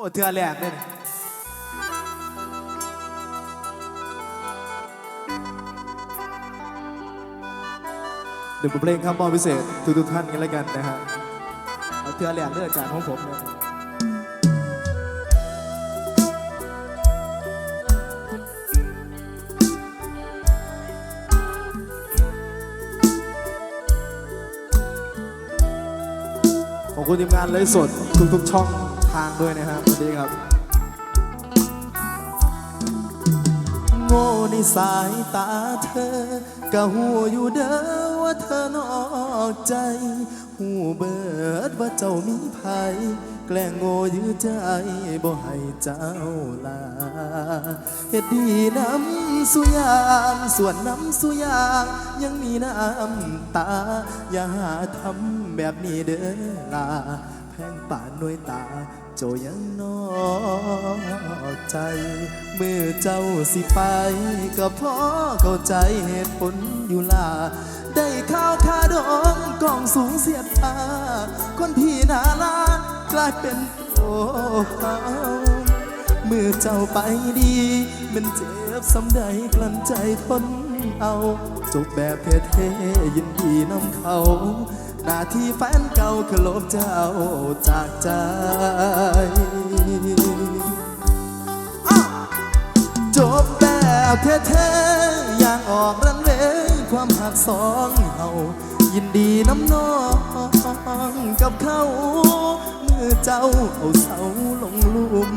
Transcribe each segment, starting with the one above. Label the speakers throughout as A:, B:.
A: โอ้เทือแหลกเลยเดี๋ยวเพลงครับมอบพิเศษทุกทุกๆท่านกันแล้วกันนะฮะเอาเทือแหลกเลือกจากของผมเลยขอบคุณทีมงานเลยสดทุกๆช่อง ทางด้วยนะครับสวัสดีครับโง่ในสายตาเธอก็หูอยู่เด้อว่าเธอนอกใจ หูเบิดว่าเจ้ามีภัยแกล้งโง่ยื้อใจบ่ให้เจ้าลาเฮ็ดดีน้ำสุยางส่วนน้ำสุยางยังมีน้ำตา อย่าหาทำแบบนี้เด้อลา พงป่านหน่วยตา โจยังนอกใจ เมื่อเจ้าสิไป ก็พอเข้าใจเหตุผลอยู่ล่ะได้ข้าวคาดองกองสูงเสียดฟ้าคนพี่นาลากลายเป็นโอ้เฮาเมื่อเจ้าไปดี มันเจ็บสำใดกลั้นใจทนเอาจบแบบเท่ๆยินดีน้ำเขา หน้าที่แฟนเก่าคือลบเจ้าจากใจจบแบบเท่ๆอย่างออกรันเวย์ความหักสองเฮายินดีน้ำน้องกับเขาเมื่อเจ้าเอาเสาลงลุม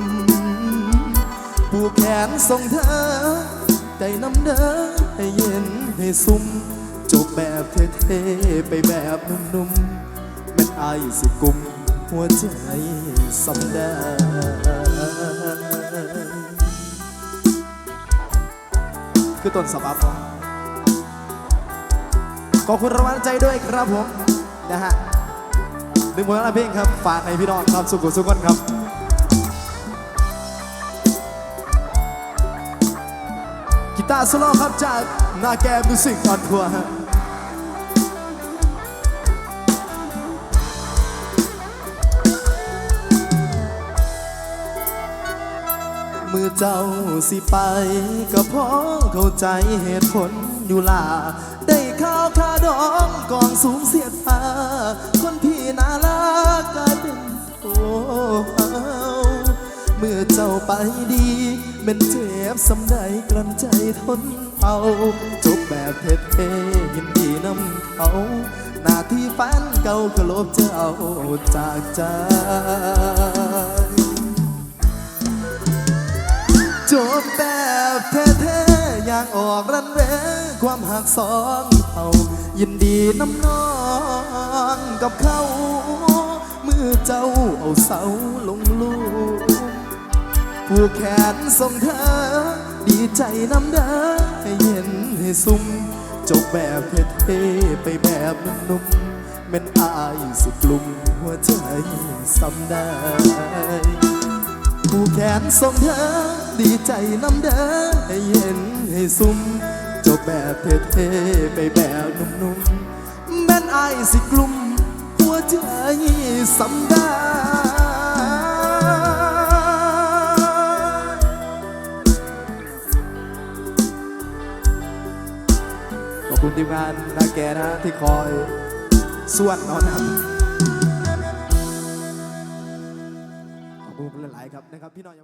A: ผูกแขนส่งเธอใจน้ำเด้อให้เย็นให้ซุ่ม แบบเท่ๆไปแบบนุ่มๆแมันอายสิกุมหัวใจสำแดงคือต้นสบับผมขอบคุณรางวัลใจด้วยครับผม นะฮะหนึ่งผลงานเพลงครับ ฝากให้พี่น้องครับสุขุสุขคนครับกีตาร์โซโล่ครับจากนาแกมิวสิกออนทัวร์ มือเจ้าสิไป ก็พราะเข้าใจเหตุผลอยู่ล่ะได้ข้าวคาดองกองสูงเสียดฟ้าคนพี่น่ารักกลายเป็นโอ้เฮาเมื่อเจ้าไปดีเป็นเจ็บสำใดกลั้นใจทนเอาจบแบบเท่ๆยินดีนำเขาหน้าที่แฟนเก่าก็ลบเจ้าจากใจ จบแบบเท่ๆอย่างออกรันเวความหักสองเขายินดีน้ำน้องกับเขาเมื่อเจ้าเอาเสาลงลูกผู้แขนส่งเธอ ดีใจน้ำเด้อให้เห็นให้ซุ่มจบแบบเท่ๆไปแบบนุ่มๆแม่นอายสิกลุ่มหัวใจสำได้ผู้แขนส่งเธอ ดีใจน้ำเด้อให้เย็นให้ซุ่มจบแบบเท่ๆไปแบบนุ่มๆแม่นอายสิกลุ่มหัวใจสำได้ขอบคุณทีมงานนาแกนะที่คอยส่วนเอานะครับขอบคุณหลายๆครับนะครับพี่น้อง